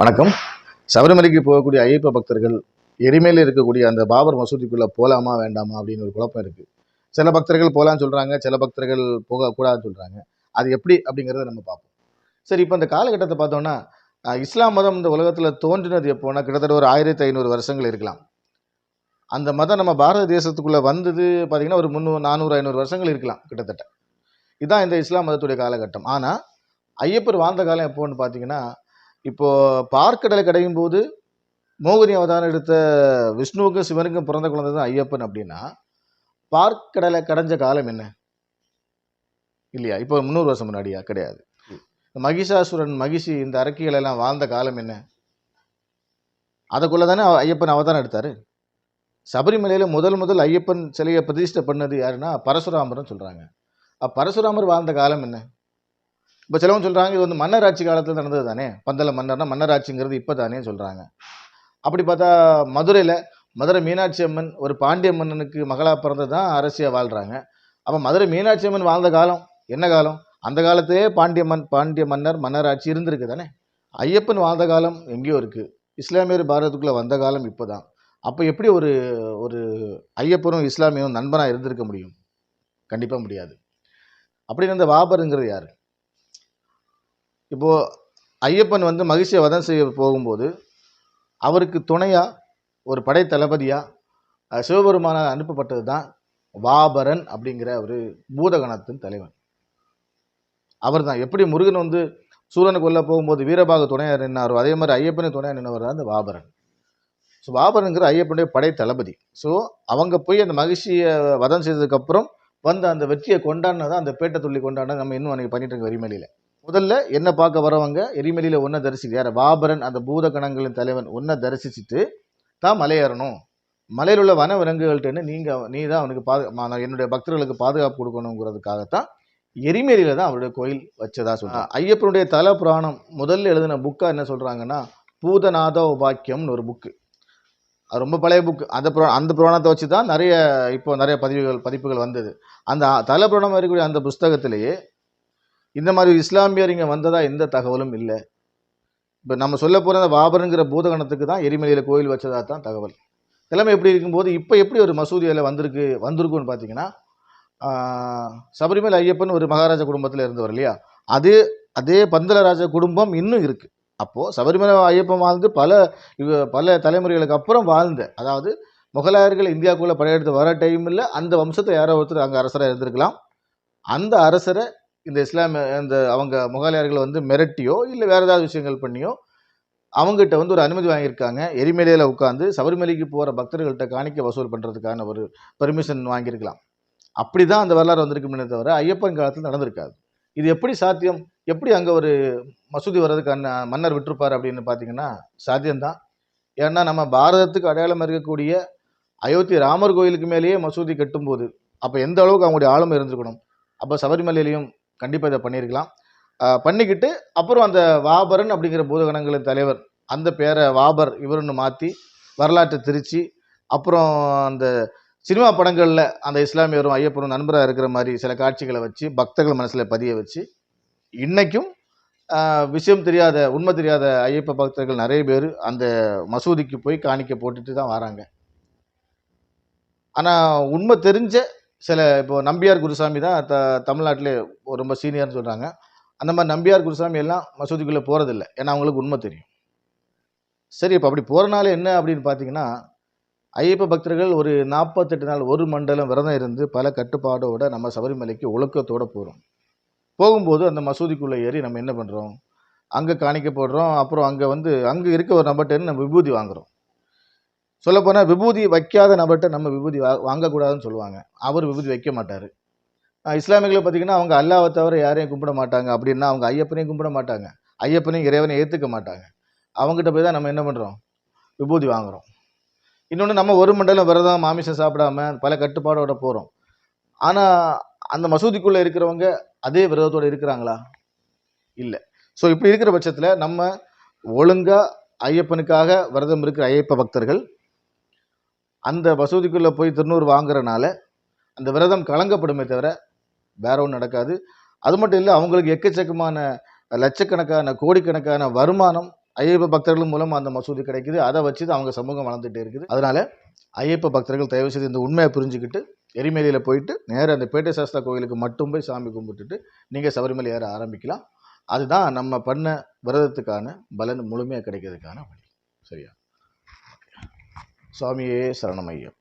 வணக்கம். சபரிமலைக்கு போகக்கூடிய ஐயப்ப பக்தர்கள் எரிமையில் இருக்கக்கூடிய அந்த பாபர் மசூதிக்குள்ளே போகலாமா வேண்டாமா அப்படின்னு ஒரு குழப்பம் இருக்குது சில பக்தர்கள் போகலான்னு சொல்கிறாங்க சில பக்தர்கள் போகக்கூடாதுன்னு சொல்கிறாங்க அது எப்படி அப்படிங்கிறத நம்ம பார்ப்போம். சரி இப்போ இந்த காலகட்டத்தை பார்த்தோன்னா இஸ்லாம் மதம் இந்த உலகத்தில் தோன்றினது எப்போனா கிட்டத்தட்ட ஒரு ஆயிரத்தி ஐநூறு வருஷங்கள் இருக்கலாம். அந்த மதம் நம்ம பாரத தேசத்துக்குள்ளே வந்தது பார்த்தீங்கன்னா ஒரு முந்நூறு நானூறு ஐநூறு வருஷங்கள் இருக்கலாம் கிட்டத்தட்ட. இதுதான் இந்த இஸ்லாம் மதத்துடைய காலகட்டம். ஆனால் ஐயப்பர் வாழ்ந்த காலம் எப்போன்னு பார்த்தீங்கன்னா இப்போ பார்க்கடலை கடையும் போது மோகினி அவதாரம் எடுத்த விஷ்ணுவுக்கும் சிவனுக்கும் பிறந்த குழந்தை தான் ஐயப்பன் அப்படின்னா பார்க்கடலை கடைஞ்ச காலம் என்ன? இல்லையா? இப்போ முந்நூறு வருஷம் முன்னாடியா? கிடையாது. மகிஷாசுரன் மகிஷி இந்த அரக்கிகள் எல்லாம் வாழ்ந்த காலம் என்ன? அதுக்குள்ளே தானே ஐயப்பன் அவதாரம் எடுத்தார். சபரிமலையில் முதல் முதல் ஐயப்பன் சிலையை பிரதிஷ்டை பண்ணது யாருன்னா பரசுராமர்னு சொல்கிறாங்க அப்ப பரசுராமர் வாழ்ந்த காலம் என்ன? இப்போ சிலவங்க சொல்கிறாங்க இது வந்து மன்னர் ஆட்சி காலத்தில் நடந்தது தானே? பந்தல மன்னர்னா மன்னர் ஆட்சிங்கிறது இப்போ தானே சொல்கிறாங்க அப்படி பார்த்தா மதுரையில் மதுரை மீனாட்சி அம்மன் ஒரு பாண்டிய மன்னனுக்கு மகளா பிறந்து தான் அரசியாக வாழ்கிறாங்க அப்போ மதுரை மீனாட்சி அம்மன் வாழ்ந்த காலம் என்ன காலம்? அந்த காலத்திலே பாண்டிய மன் பாண்டிய மன்னர் மன்னர் ஆட்சி இருந்திருக்கு தானே? ஐயப்பன் வாழ்ந்த காலம் எங்கேயோ இருக்குது இஸ்லாமியர் பாரதத்துக்குள்ளே வந்த காலம் இப்போ தான் அப்போ எப்படி ஒரு ஒரு ஐயப்பனும் இஸ்லாமியும் நண்பனாக இருந்திருக்க முடியும்? கண்டிப்பாக முடியாது. அப்படின்னு இந்த வாபருங்கிறது யார்? இப்போது ஐயப்பன் வந்து மகிழ்ச்சியை வதம் செய்ய போகும்போது அவருக்கு துணையாக ஒரு படை தளபதியாக சிவபெருமானால் அனுப்பப்பட்டது தான் வாபரன் அப்படிங்கிற ஒரு பூதகணத்தின் தலைவன். அவர் தான். எப்படி முருகன் வந்து சூரனுக்கு உள்ள போகும்போது வீரபாக துணையாக நின்னாரோ அதே மாதிரி ஐயப்பனை துணையாக நின்றவர் தான் அந்த வாபரன். ஸோ வாபரனுங்கிற ஐயப்பனுடைய படை தளபதி ஸோ அவங்க போய் அந்த மகிழ்ச்சியை வதம் செய்ததுக்கப்புறம் வந்த அந்த வெற்றியை கொண்டாடினதான் அந்த பேட்டை துள்ளி கொண்டாடினது நம்ம இன்னும் அன்றைக்கி பண்ணிட்டு இருக்க வரிமலையில் முதல்ல என்ன பார்க்க வரவங்க எரிமலையில ஒன்றை தரிசிக்க யார்? வாபரன் அந்த பூத கணங்களின் தலைவன் ஒன்றை தரிசிச்சுட்டு தான் மலையேறணும். மலையில் உள்ள வன விலங்குகள்கிட்ட நீங்க நீ தான் அவனுக்கு பாது மா- என்னுடைய பக்தர்களுக்கு பாதுகாப்பு கொடுக்கணுங்கிறதுக்காகத்தான் எரிமலையில தான் அவருடைய கோயில் வச்சதா சொல்றாங்க ஐயப்பனுடைய தல புராணம் முதல்ல எழுதின புக்கா என்ன சொல்றாங்கன்னா பூதநாத உபாக்கியம்னு ஒரு புக்கு. அது ரொம்ப பழைய புக்கு. அந்த புரா அந்த புராணத்தை வச்சு தான் நிறைய இப்போ நிறைய பதிவுகள் பதிப்புகள் வந்தது. அந்த தல புராணம் இருக்கக்கூடிய அந்த புஸ்தகத்திலேயே இந்த மாதிரி இஸ்லாமியர் இங்கே வந்ததாக எந்த தகவலும் இல்லை. இப்போ நம்ம சொல்ல போகிற அந்த வாபருங்கிற பூதகணத்துக்கு தான் எரிமலையில் கோயில் வச்சதா தான் தகவல். நிலைமை எப்படி இருக்கும்போது இப்போ எப்படி ஒரு மசூதியில் வந்திருக்கு வந்திருக்குன்னு பார்த்தீங்கன்னா சபரிமலை ஐயப்பன் ஒரு மகாராஜா குடும்பத்தில் இருந்தவர் இல்லையா? அதே அதே பந்தலராஜ குடும்பம் இன்னும் இருக்குது அப்போது சபரிமலை ஐயப்பன் வாழ்ந்து பல பல தலைமுறைகளுக்கு அப்புறம் வாழ்ந்த அதாவது முகலாயர்கள் இந்தியாவுக்குள்ளே படையெடுத்து வர டைமில் அந்த வம்சத்தை யாரோ ஒருத்தர் அங்கே அரசராக இருந்திருக்கலாம். அந்த அரசரை இந்த இஸ்லாமிய இந்த அவங்க முகலாயர்களை வந்து மிரட்டியோ இல்லை வேறு ஏதாவது விஷயங்கள் பண்ணியோ அவங்ககிட்ட வந்து ஒரு அனுமதி வாங்கியிருக்காங்க. எரிமலையில் உட்காந்து சபரிமலைக்கு போகிற பக்தர்கள்ட்ட காணிக்க வசூல் பண்ணுறதுக்கான ஒரு பெர்மிஷன் வாங்கியிருக்கலாம். அப்படி தான் அந்த வரலாறு வந்திருக்குமே தவிர ஐயப்பன் காலத்தில் நடந்திருக்காது. இது எப்படி சாத்தியம்? எப்படி அங்கே ஒரு மசூதி வர்றதுக்கான மன்னர் விட்டுருப்பார் அப்படின்னு பார்த்தீங்கன்னா சாத்தியம்தான். ஏன்னா நம்ம பாரதத்துக்கு அடையாளம் இருக்கக்கூடிய அயோத்தி ராமர் கோயிலுக்கு மேலேயே மசூதி கட்டும்போது அப்போ எந்த அளவுக்கு அவங்களுடைய ஆளுமை இருந்திருக்கணும்? அப்போ சபரிமலையிலையும் கண்டிப்பாக இதை பண்ணியிருக்கலாம் பண்ணிக்கிட்டு அப்புறம் அந்த வாபரன் அப்படிங்கிற பூதகணங்களின் தலைவர் அந்த பேரை வாபர் இவருன்னு மாற்றி வரலாற்றை திருச்சி அப்புறம் அந்த சினிமா படங்களில் அந்த இஸ்லாமியரும் ஐயப்பனும் நண்பராக இருக்கிற மாதிரி சில காட்சிகளை வச்சு பக்தர்கள் மனசில் பதிய வச்சு இன்றைக்கும் விஷயம் தெரியாத உண்மை தெரியாத ஐயப்ப பக்தர்கள் நிறைய பேர் அந்த மசூதிக்கு போய் காணிக்க போட்டுட்டு தான் வராங்க. ஆனால் உண்மை தெரிஞ்ச சில இப்போ நம்பியார் குருசாமி தான் த தமிழ்நாட்டிலே ரொம்ப சீனியர்னு சொல்கிறாங்க அந்த மாதிரி நம்பியார் குருசாமி எல்லாம் மசூதிக்குள்ளே போகிறதில்ல ஏன்னா அவங்களுக்கு உண்மை தெரியும். சரி இப்போ அப்படி போகிறனால என்ன அப்படின்னு பார்த்தீங்கன்னா ஐயப்ப பக்தர்கள் ஒரு நாற்பத்தெட்டு நாள் ஒரு மண்டலம் விரதம் இருந்து பல கட்டுப்பாடோட நம்ம சபரிமலைக்கு ஒழுக்கத்தோடு போகிறோம் போகும்போது அந்த மசூதிக்குள்ளே ஏறி நம்ம என்ன பண்ணுறோம் அங்கே காணிக்க போடுறோம். அப்புறம் அங்கே வந்து அங்கே இருக்க ஒரு நபர்கிட்ட நம்ம விபூதி வாங்குகிறோம் சொல்லப்போனால் விபூதி வைக்காத நபர்கிட்ட நம்ம விபூதி வா வாங்கக்கூடாதுன்னு சொல்லுவாங்க. அவர் விபூதி வைக்க மாட்டார். இஸ்லாமியர்களை பார்த்தீங்கன்னா அவங்க அல்லாவை தவிர யாரையும் கும்பிட மாட்டாங்க. அப்படின்னா அவங்க ஐயப்பனையும் கும்பிட மாட்டாங்க. ஐயப்பனையும் இறைவனையும் ஏற்றுக்க மாட்டாங்க. அவங்ககிட்ட போய் தான் நம்ம என்ன பண்ணுறோம் விபூதி வாங்குகிறோம் இன்னொன்று நம்ம ஒரு மண்டலம் விரதம் மாமிசம் சாப்பிடாம பல கட்டுப்பாடோட போகிறோம் ஆனால் அந்த மசூதிக்குள்ளே இருக்கிறவங்க அதே விரதத்தோட இருக்கிறாங்களா? இல்லை. ஸோ இப்படி இருக்கிற பட்சத்தில் நம்ம ஒழுங்காக ஐயப்பனுக்காக விரதம் இருக்கிற ஐயப்ப பக்தர்கள் அந்த மசூதிக்குள்ளே போய் திருநூறு வாங்குறனால அந்த விரதம் கலங்கப்படுமே தவிர வேற ஒன்றும் நடக்காது. அது மட்டும் இல்லை அவங்களுக்கு எக்கச்சக்கமான லட்சக்கணக்கான கோடிக்கணக்கான வருமானம் ஐயப்ப பக்தர்கள் மூலம் அந்த மசூதி கிடைக்குது. அதை வச்சு தான் அவங்க சமூகம் வளர்ந்துட்டே இருக்குது. அதனால ஐயப்ப பக்தர்கள் தயவு செய்து இந்த உண்மையை புரிஞ்சுக்கிட்டு எரிமலையில் போயிட்டு நேராக அந்த பேட்டை சாஸ்தா கோயிலுக்கு மட்டும் போய் சாமி கும்பிட்டுட்டு நீங்கள் சபரிமலை ஏற ஆரம்பிக்கலாம். அதுதான் நம்ம பண்ண விரதத்துக்கான பலன் முழுமையாக கிடைக்கிறதுக்கான வழி. சரியா? சாமியே சரணமையம்.